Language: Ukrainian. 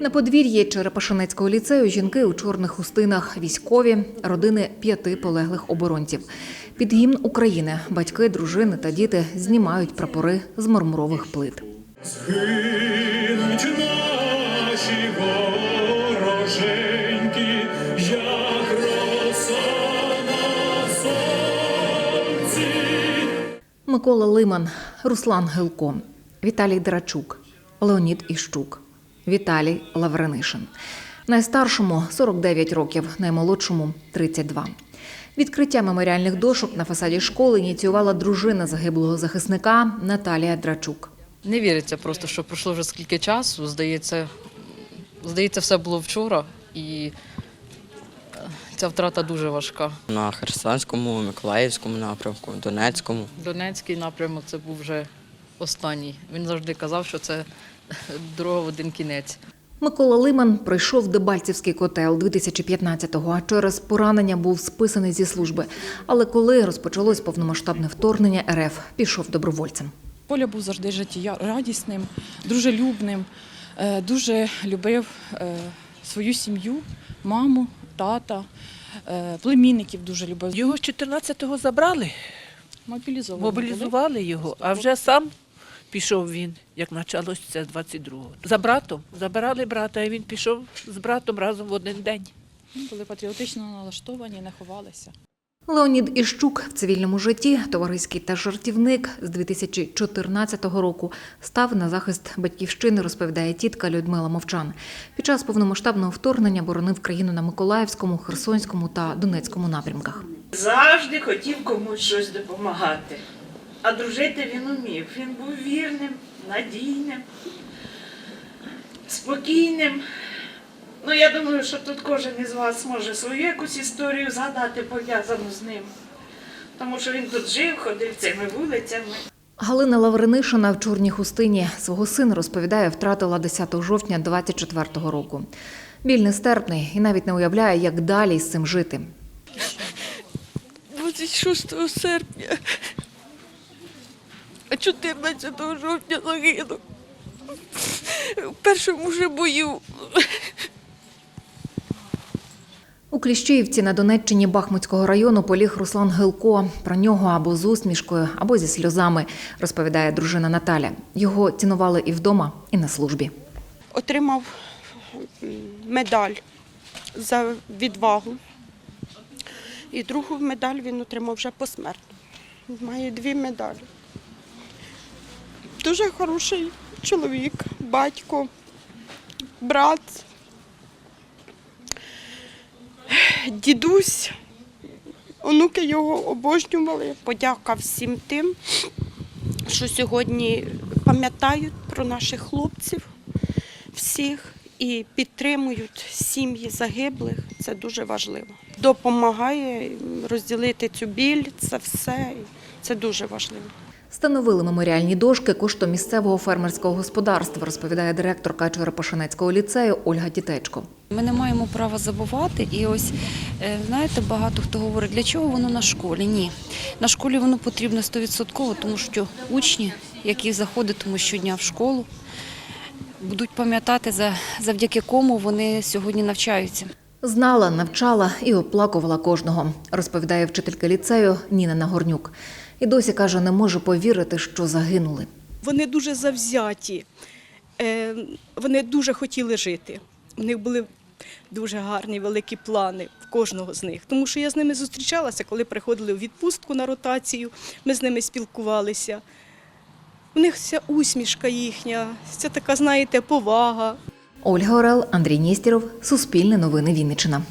На подвір'ї Черепашинецького ліцею жінки у чорних хустинах, військові, родини п'яти полеглих оборонців. Під гімн України батьки, дружини та діти знімають прапори з мармурових плит. Згинуть наші вороженьки, як роса на сонці. Микола Лиман, Руслан Гилко, Віталій Драчук, Леонід Іщук, Віталій Лавренишин. Найстаршому 49 років, наймолодшому 32. Відкриття меморіальних дошок на фасаді школи ініціювала дружина загиблого захисника Наталія Драчук. Не віриться просто, що пройшло вже скільки часу. Здається, здається, все було вчора, і е, ця втрата дуже важка. На Херсонському, Миколаївському напрямку, Донецькому. Донецький напрямок це був вже останній. Він завжди казав, що це дорога в один кінець. Микола Лиман пройшов Дебальцівський котел 2015-го, а через поранення був списаний зі служби. Але коли розпочалось повномасштабне вторгнення, РФ пішов добровольцем. Поля був завжди життєрадісним, дружелюбним, е, дуже любив е, свою сім'ю, маму, тата, е, племінників дуже любив. Його з 14-го забрали, Мобілізовані були. мобілізували його, а вже сам пішов він, як почалось це 22-го. За братом, забирали брата, і він пішов з братом разом в один день. були патріотично налаштовані, не ховалися. Леонід Іщук в цивільному житті, товариський та жартівник з 2014 року став на захист батьківщини, розповідає тітка Людмила Мовчан. Під час повномасштабного вторгнення боронив країну на Миколаївському, Херсонському та Донецькому напрямках. Завжди хотів комусь щось допомагати. А дружити він умів. Він був вірним, надійним, спокійним. Ну, я думаю, що тут кожен із вас може свою якусь історію згадати, пов'язану з ним. Тому що він тут жив, ходив цими вулицями. Галина Лавренишина в чорній хустині свого сина розповідає, втратила 10 жовтня 24-го року. Біль нестерпний і навіть не уявляє, як далі з цим жити. 26 серпня, 14 жовтня загинув. В першому же бою. У Кліщіївці на Донеччині Бахмутського району поліг Руслан Гилко. Про нього або з усмішкою, або зі сльозами, розповідає дружина Наталя. Його цінували і вдома, і на службі. отримав медаль за відвагу. І другу медаль він отримав вже посмертно. Має дві медалі. Дуже хороший чоловік, батько, брат, дідусь. Онуки його обожнювали. Подяка всім тим, що сьогодні пам'ятають про наших хлопців всіх і підтримують сім'ї загиблих. Це дуже важливо. Допомагає розділити цю біль, це все. Це дуже важливо. Встановили меморіальні дошки коштом місцевого фермерського господарства, розповідає директорка Черепашинецького ліцею Ольга Тітечко. Ми не маємо права забувати. І ось е, знаєте, багато хто говорить, для чого воно на школі? Ні. На школі воно потрібно 100%, тому що учні, які заходитимуть щодня в школу, будуть пам'ятати, за- завдяки кому вони сьогодні навчаються. Знала, навчала і оплакувала кожного, розповідає вчителька ліцею Ніна Нагорнюк. І досі каже, не може повірити, що загинули. Вони дуже завзяті, е, вони дуже хотіли жити. У них були дуже гарні великі плани в кожного з них. Тому що я з ними зустрічалася, коли приходили у відпустку на ротацію, ми з ними спілкувалися. У них вся усмішка їхня, це така, знаєте, повага. Ольга Орел, Андрій Нєстєров, Суспільне новини Вінниччина.